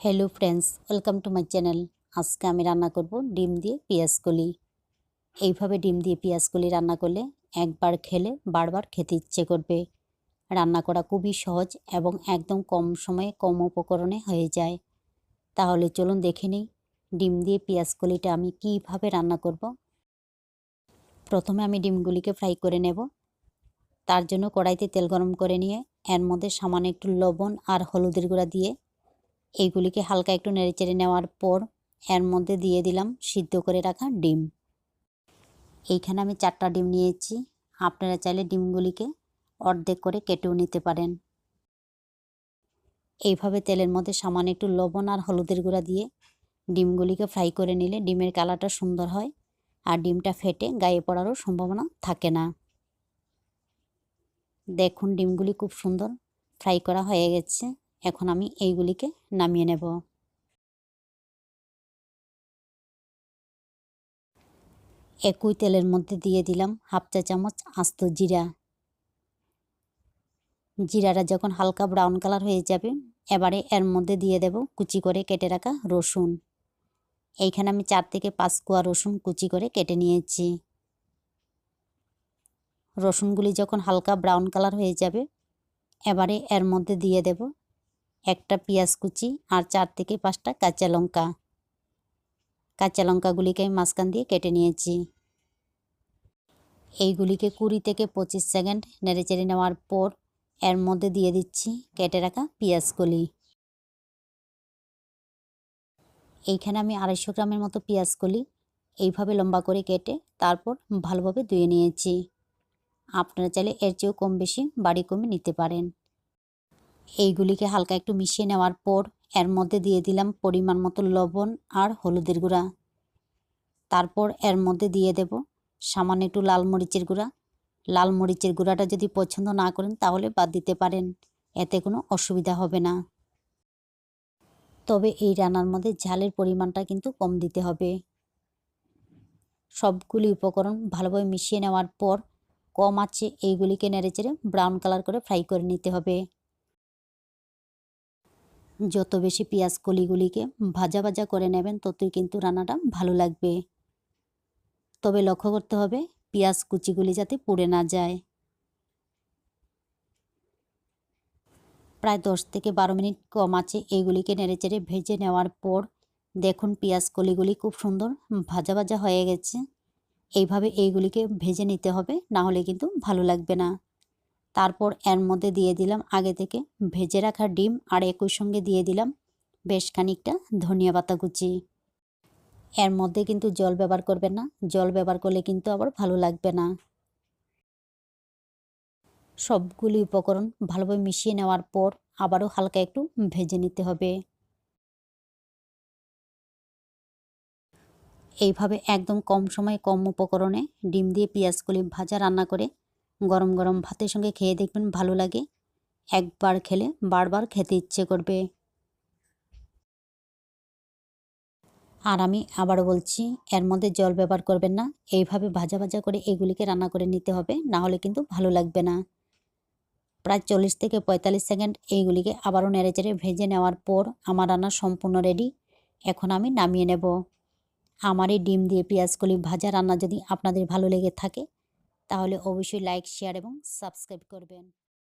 Hello friends welcome to my channel আজকে আমি রান্না করব ডিম দিয়ে কলি। এইভাবে ডিম দিয়ে কলি রান্না করলে একবার খেলে বারবার খেতে ইচ্ছে করবে। রান্না করা খুবই সহজ এবং একদম কম সময়ে কম উপকরণে হয়ে যায়। তাহলে চলুন দেখে নিই ডিম দিয়ে কলিটা আমি কীভাবে রান্না করব। প্রথমে আমি ডিমগুলিকে ফ্রাই করে নেব। তার জন্য কড়াইতে তেল গরম করে নিয়ে এর মধ্যে সামান্য একটু লবণ আর হলুদের গুঁড়া দিয়ে এইগুলিকে হালকা একটু নেড়েচেড়ে নেওয়ার পর এর মধ্যে দিয়ে দিলাম সিদ্ধ করে রাখা ডিম। এইখানে আমি চারটা ডিম নিয়েছি। আপনারা চাইলে ডিমগুলিকে অর্ধেক করে কেটেও নিতে পারেন। এইভাবে তেলের মধ্যে সামান্য একটু লবণ আর হলুদের গুঁড়া দিয়ে ডিমগুলিকে ফ্রাই করে নিলে ডিমের কালারটা সুন্দর হয় আর ডিমটা ফেটে গায়ে পড়ারও সম্ভাবনা থাকে না। দেখুন ডিমগুলি খুব সুন্দর ফ্রাই করা হয়ে গেছে। এখন আমি এইগুলিকে নামিয়ে নেব। একই তেলের মধ্যে দিয়ে দিলাম হাফ চা চামচ আস্ত জিরা। জিরাটা যখন হালকা ব্রাউন কালার হয়ে যাবে, এবারে এর মধ্যে দিয়ে দেব কুচি করে কেটে রাখা রসুন। এইখানে আমি চার থেকে পাঁচ কোয়া রসুন কুচি করে কেটে নিয়েছি। রসুনগুলি যখন হালকা ব্রাউন কালার হয়ে যাবে, এবারে এর মধ্যে দিয়ে দেব একটা পেঁয়াজ কুচি আর চার থেকে পাঁচটা কাঁচা লঙ্কা। কাঁচা লঙ্কাগুলিকে আমি মাঝখান দিয়ে কেটে নিয়েছি। এইগুলিকে কুড়ি থেকে পঁচিশ সেকেন্ড নেড়েচেড়ে নেওয়ার পর এর মধ্যে দিয়ে দিচ্ছি কেটে রাখা পেঁয়াজগুলি। এইখানে আমি আড়াইশো গ্রামের মতো পেঁয়াজগুলি এইভাবে লম্বা করে কেটে তারপর ভালোভাবে ধুয়ে নিয়েছি। আপনারা চাইলে এর চেয়েও কম বেশি বাড়ি কমে নিতে পারেন। এইগুলিকে হালকা একটু মিশিয়ে নেওয়ার পর এর মধ্যে দিয়ে দিলাম পরিমাণ মতো লবণ আর হলুদের গুঁড়া। তারপর এর মধ্যে দিয়ে দেব সামান্য একটু লাল মরিচের গুঁড়া। লাল মরিচের গুঁড়াটা যদি পছন্দ না করেন তাহলে বাদ দিতে পারেন, এতে কোনো অসুবিধা হবে না। তবে এই রান্নার মধ্যে ঝালের পরিমাণটা কিন্তু কম দিতে হবে। সবগুলি উপকরণ ভালোভাবে মিশিয়ে নেওয়ার পর কম আছে এইগুলিকে নেড়েচেড়ে ব্রাউন কালার করে ফ্রাই করে নিতে হবে। যত বেশি পেঁয়াজ কলিগুলিকে ভাজা ভাজা করে নেবেন, ততই কিন্তু রান্নাটা ভালো লাগবে। তবে লক্ষ্য করতে হবে, পেঁয়াজ কুচিগুলি যাতে পুড়ে না যায়। প্রায় দশ থেকে বারো মিনিট কম আছে এইগুলিকে নেড়েচেড়ে ভেজে নেওয়ার পর দেখুন পেঁয়াজ কলিগুলি খুব সুন্দর ভাজা ভাজা হয়ে গেছে। এইভাবে এইগুলিকে ভেজে নিতে হবে, না হলে কিন্তু ভালো লাগবে না। তারপর এর মধ্যে দিয়ে দিলাম আগে থেকে ভেজে রাখা ডিম আর একই সঙ্গে দিয়ে দিলাম বেশ খানিকটা ধনিয়া পাতা কুচি। এর মধ্যে কিন্তু জল ব্যবহার করবেন না, জল ব্যবহার করলে কিন্তু আবার ভালো লাগবে না। সবগুলি উপকরণ ভালোভাবে মিশিয়ে নেওয়ার পর আবারও হালকা একটু ভেজে নিতে হবে। এইভাবে একদম কম সময়ে কম উপকরণে ডিম দিয়ে পেঁয়াজগুলি ভাজা রান্না করে গরম গরম ভাতের সঙ্গে খেয়ে দেখবেন ভালো লাগে। একবার খেলে বারবার খেতে ইচ্ছে করবে। আর আমি আবারও বলছি, এর মধ্যে জল ব্যবহার করবেন না। এইভাবে ভাজা ভাজা করে এগুলিকে রান্না করে নিতে হবে, না হলে কিন্তু ভালো লাগবে না। প্রায় চল্লিশ থেকে পঁয়তাল্লিশ সেকেন্ড এইগুলিকে আবারও নেড়েচেড়ে ভেজে নেওয়ার পর আমার রান্না সম্পূর্ণ রেডি। এখন আমি নামিয়ে নেব। আমার এই ডিম দিয়ে পেঁয়াজগুলি ভাজা রান্না যদি আপনাদের ভালো লেগে থাকে তাহলে অবশ্যই লাইক শেয়ার এবং সাবস্ক্রাইব করবেন।